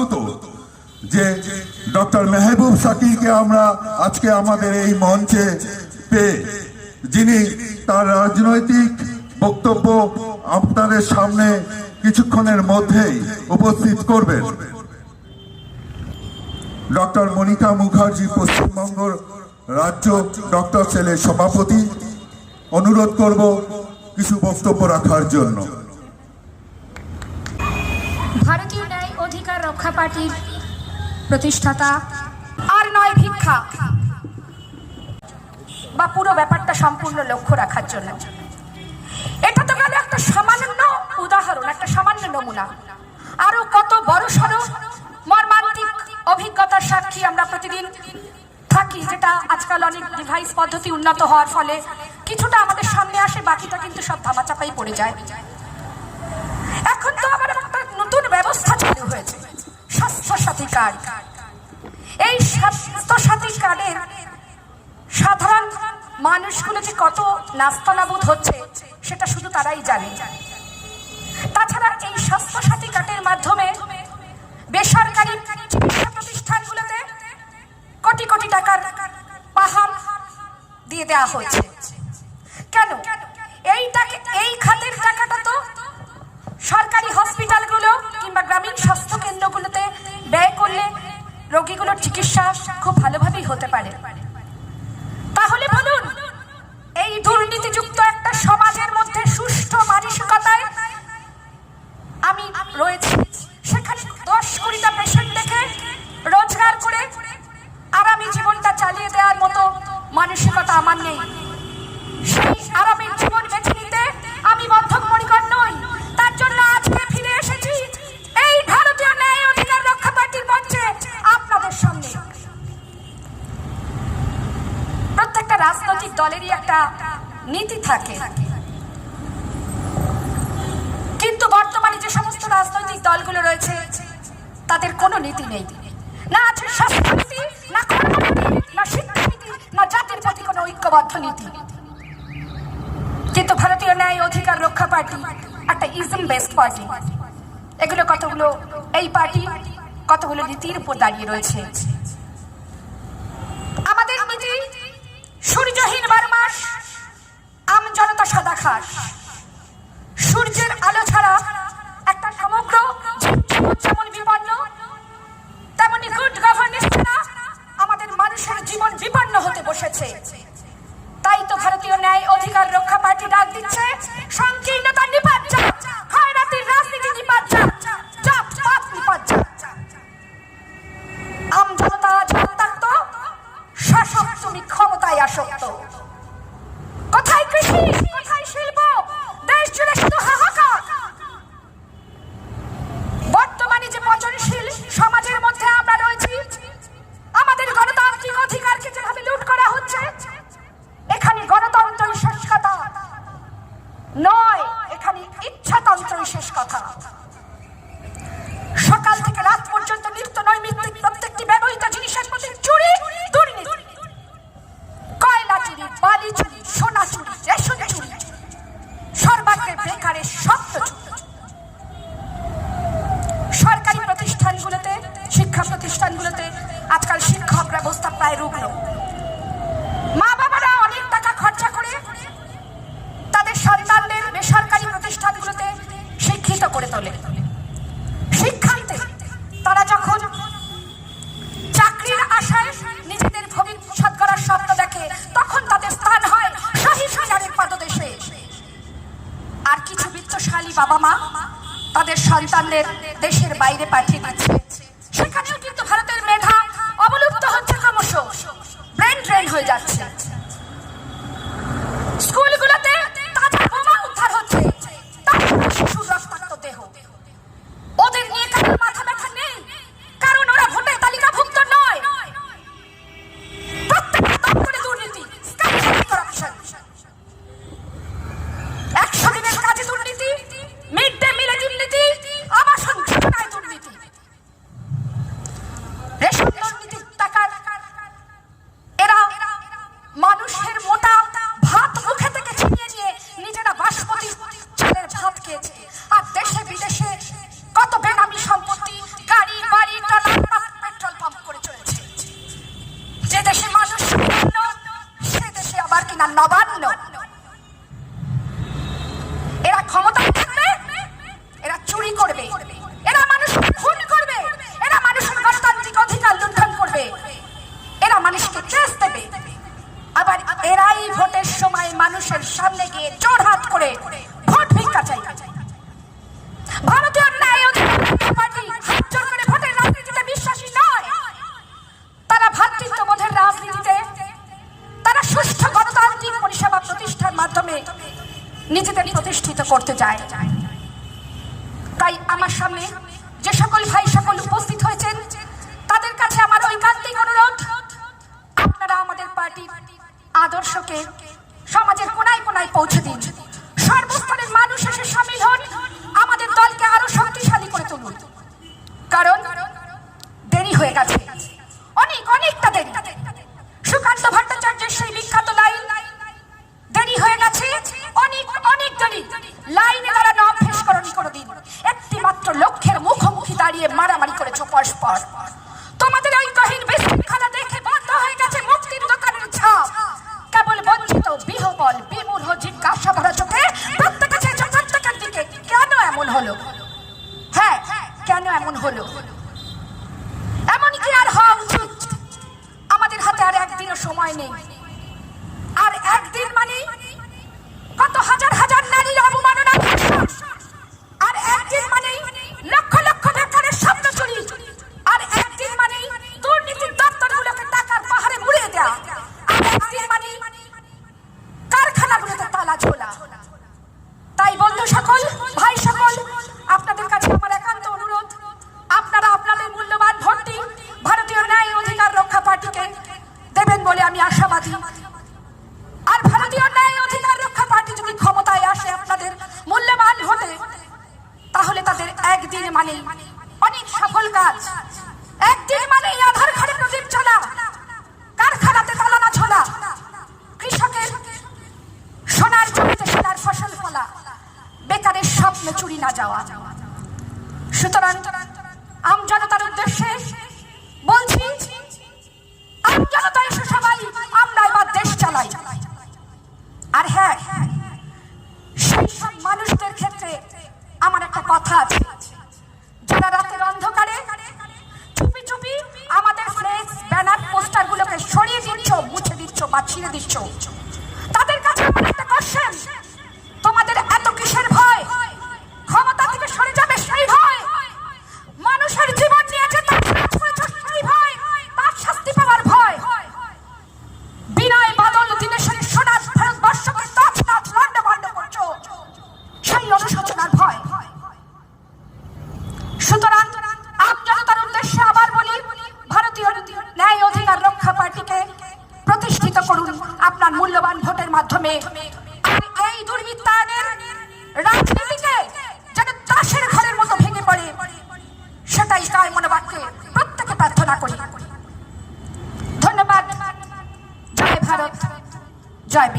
আপ্লুত যে ডক্টর মেহবুব শাকিরকে আমরা আজকে আমাদের এই মঞ্চে পেয়ে, যিনি তার রাজনৈতিক বক্তব্য আপনাদের সামনে কিছুক্ষণের মধ্যেই উপস্থিত করবেন। ডক্টর মনিকা মুখার্জি, পশ্চিমবঙ্গ রাজ্য ডক্টর সেলের সভাপতি, অনুরোধ করব কিছু বক্তব্য রাখার জন্য ভারতীয় ন্যায় রক্ষা পার্টির প্রতিষ্ঠাতা আর নয় ভিক্ষা। বা পুরো ব্যাপারটা সম্পূর্ণ লক্ষ্য রাখার জন্য। এটা তো গেল একটা সামান্য উদাহরণ, একটা সামান্য নমুনা। আরও কত বড় সড়ো মর্মান্তিক অভিজ্ঞতার সাক্ষী আমরা প্রতিদিন থাকি, যেটা আজকাল অনেক ডিভাইস পদ্ধতি উন্নত হওয়ার ফলে কিছুটা আমাদের সামনে আসে, বাকিটা কিন্তু সব ধামাচাপাই পড়ে যায়। এখন তো আবার একটা নতুন ব্যবস্থা চালু হয়েছে। স্বাস্থ্য সাথী কার্ড এই স্বাস্থ্য সাথী কার্ডের সাধারণ মানুষগুলো যে কত নাস্তানাবুদ হচ্ছে, সেটা শুধু তারাই জানে। তাছাড়া এই স্বাস্থ্য সাথী কার্ডের মাধ্যমে বেসরকারি চিকিৎসা প্রতিষ্ঠানগুলোতে কোটি কোটি টাকার পাহাড় দিয়ে দেওয়া হয়েছে। কেন? এই টাকা এই খাতের টাকাটা তো সরকারি হসপিটালগুলো কিংবা গ্রামীণ স্বাস্থ্য কেন্দ্রগুলোতে ব্যয় করলে রোগীগুলোর চিকিৎসা খুব ভালোভাবেই হতে পারে। তাহলে বলুন, এই দুর্নীতিযুক্ত থাকে। কিন্তু বর্তমানে যে সমস্ত রাজনৈতিক দলগুলো রয়েছে, তাদের কোনো নীতি নেই। না আছে না জাতির প্রতি কোনো ঐক্যবদ্ধ নীতি। কিন্তু ভারতীয় ন্যায় অধিকার রক্ষা পার্টি একটা ইজম বেসড পার্টি এগুলো কতগুলো এই পার্টি কতগুলো নীতির উপর দাঁড়িয়ে রয়েছে। আমাদের নীতি সূর্যহীন বারো মাস জনতা সাদা খাস। সূর্যের আলো ছাড়া রুগ্ন মা বাবারা অনেক টাকা খরচা করে তাদের সন্তানদের বেসরকারি প্রতিষ্ঠানগুলোতে শিক্ষিত করে তোলে। শিক্ষান্তে তারা যখন চাকরির আশায় নিজেদের ভবিষ্যৎ করার স্বপ্ন দেখে, তখন তাদের স্থান হয় মিনারের পাদদেশে। আর কিছু বিত্তশালী বাবা মা তাদের সন্তানদের দেশের বাইরে পাঠিয়ে Getir. যে সকল ভাই সকল উপস্থিত হয়েছেন, তাদের কাছে আমার ঐকান্তিক অনুরোধ, আপনারা আমাদের পার্টির আদর্শকে সমাজের কোনায় কোনায় পৌঁছে দিন। সর্বস্তরের মানুষ এসে স্বামী কেন এমন আর ভারতীয় ন্যায় অধিকার রক্ষা পার্টি যদি ক্ষমতায় আসে আপনাদের মূল্যবান ভোটে, তাহলে তাদের একদিন মানে অনেক সফল কাজ। একদিন মানে আধার ঘরে প্রদীপ চলা কারখানাতে তালানা ছোলা কৃষকের সোনার জমিতে সোনার ফসল ফলা, বেকারের স্বপ্ন চুরি না যাওয়া। সুতরাং আম জনতার উদ্দেশ্যে বলছি, আম জনতা এসে সবাই আমরা এবার দেশ চালাই আর হ্যাঁ সেই সব মানুষদের ক্ষেত্রে আমার একটা কথা আছে। যারা রাতের অন্ধকারে চুপি চুপি আমাদের ফ্লেক্স ব্যানার পোস্টারগুলোকে সরিয়ে দিচ্ছ, মুছে দিচ্ছ বা ছিঁড়ে দিচ্ছ। তাদের কাছে আমার একটা কোশ্চেন সেই অনুশোচনার ভয়। সুতরাং আম উদ্দেশ্যে আবার বলি, ভারতীয় ন্যায় অধিকার রক্ষা পার্টিকে প্রতিষ্ঠিত করুন আপনার মূল্যবান ভোটের মাধ্যমে। এই দুর্বৃত্তায়নের রাজনীতিকে যেন ঘরের মতো ভেঙে পড়ে, সেটাই তাই মনোবাক্যে প্রত্যেকে প্রার্থনা করি। ধন্যবাদ। জয় ভারত। জয়